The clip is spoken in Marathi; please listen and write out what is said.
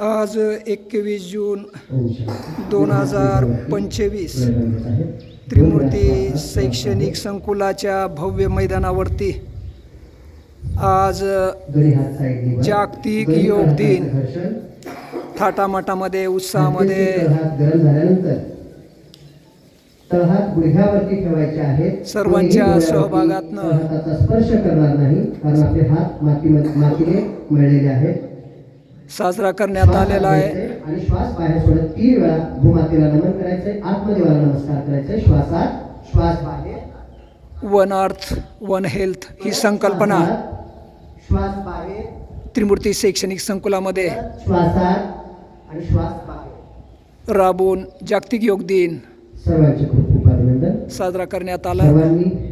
आज एकवीस जून दोन हजार पंचवीस. त्रिमूर्ती शैक्षणिक संकुलाच्या भव्य मैदानावरती आज जागतिक योग दिन. थाटामाटामध्ये उत्साहामध्ये सर्वांच्या सहभागातनं. स्पर्श करणार नाही कारण आपले हात मातीमध्ये मातीने मिळलेले आहेत. साजरा करण्यात आलेला आहे. आणि श्वास बाहेर सोडत तीन वेळा भूमातेला नमन करायचंय आत्मदेवाला नमस्कार करायचंय श्वासात श्वास बाहेर. वन अर्थ वन हेल्थ ही संकल्पना. श्वास बाहेर. त्रिमूर्ती शैक्षणिक संकुलामध्ये. श्वासात आणि श्वास बाहेर. राबवून जागतिक योग दिन. सर्वांचे खूप खूप अभिनंदन. साजरा करण्यात आला. सर्वांनी